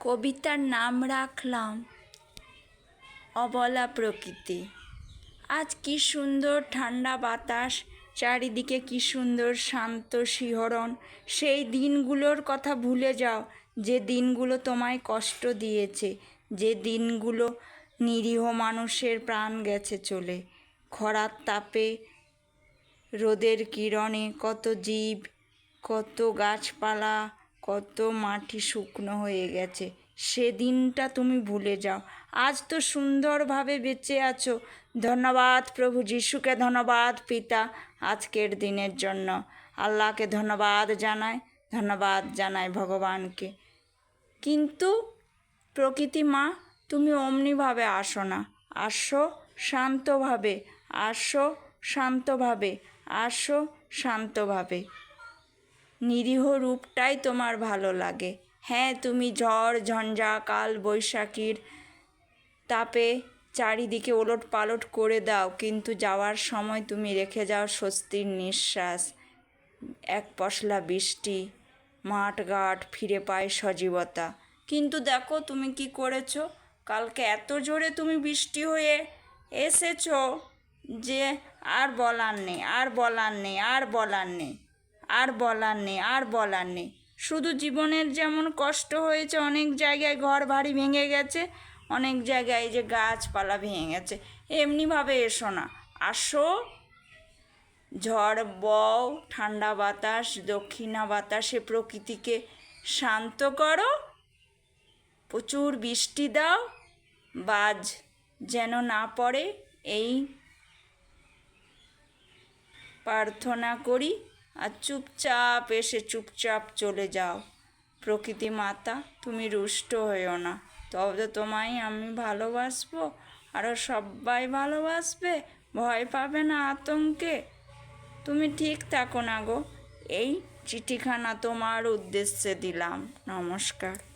কবিতার নাম রাখলাম। অবলা প্রকৃতি। আজ কি সুন্দর ঠান্ডা বাতাস, চারিদিকে কি সুন্দর শান্ত শিহরণ। সেই দিনগুলোর কথা ভুলে যাও, যে দিনগুলো তোমায় কষ্ট দিয়েছে, যে দিনগুলো নিরীহ মানুষের প্রাণ গেছে চলে। খরার তাপে রোদের কিরণে কত জীব, কত গাছপালা কত মাটি শুকনো হয়ে গেছে। সেদিনটা তুমি ভুলে যাও। আজ তো সুন্দরভাবে বেঁচে আছো। ধন্যবাদ প্রভু যিশুকে, ধন্যবাদ পিতা আজকের দিনের জন্য। আল্লাহকে ধন্যবাদ জানায় ধন্যবাদ জানায় ভগবানকে। কিন্তু প্রকৃতি মা, তুমি অমনিভাবে আসো না। আসো শান্তভাবে আসো শান্তভাবে আসো শান্তভাবে। নিরীহ রূপটাই তোমার ভালো লাগে। হ্যাঁ তুমি ঝড়, ঝঞ্ঝা, কাল, বৈশাখীর তাপে চারিদিকে ওলট পালট করে দাও, কিন্তু যাওয়ার সময় তুমি রেখে যাও স্বস্তির নিঃশ্বাস। এক পশলা বৃষ্টি মাঠ ঘাট ফিরে পায় সজীবতা। কিন্তু দেখো তুমি কি করেছ? কালকে এত জোরে তুমি বৃষ্টি হয়ে এসেছ যে আর বলার নেই, আর বলার নেই, আর বলার নেই। আর বলার নেই, আর বলার নেই। শুধু জীবনের যেমন কষ্ট হয়েছে, অনেক জায়গায় ঘর বাড়ি ভেঙে গেছে, অনেক জায়গায় যে গাছপালা ভেঙে গেছে। এমনিভাবে এসো না, আসো। ঝড়, বও, ঠান্ডা বাতাস, দক্ষিণা বাতাসে প্রকৃতিকে শান্ত করো। প্রচুর বৃষ্টি দাও, বাজ যেন না পড়ে, এই প্রার্থনা করি। আর চুপচাপ এসে চুপচাপ চলে যাও। প্রকৃতি মাতা, তুমি রুষ্ট হয়েও না। তবে তো তোমায় আমি ভালোবাসবো আরও সবাই ভালোবাসবে, ভয় পাবে না আতঙ্কে। তুমি ঠিক থাকো না গো, এই চিঠিখানা তোমার উদ্দেশ্যে দিলাম। নমস্কার।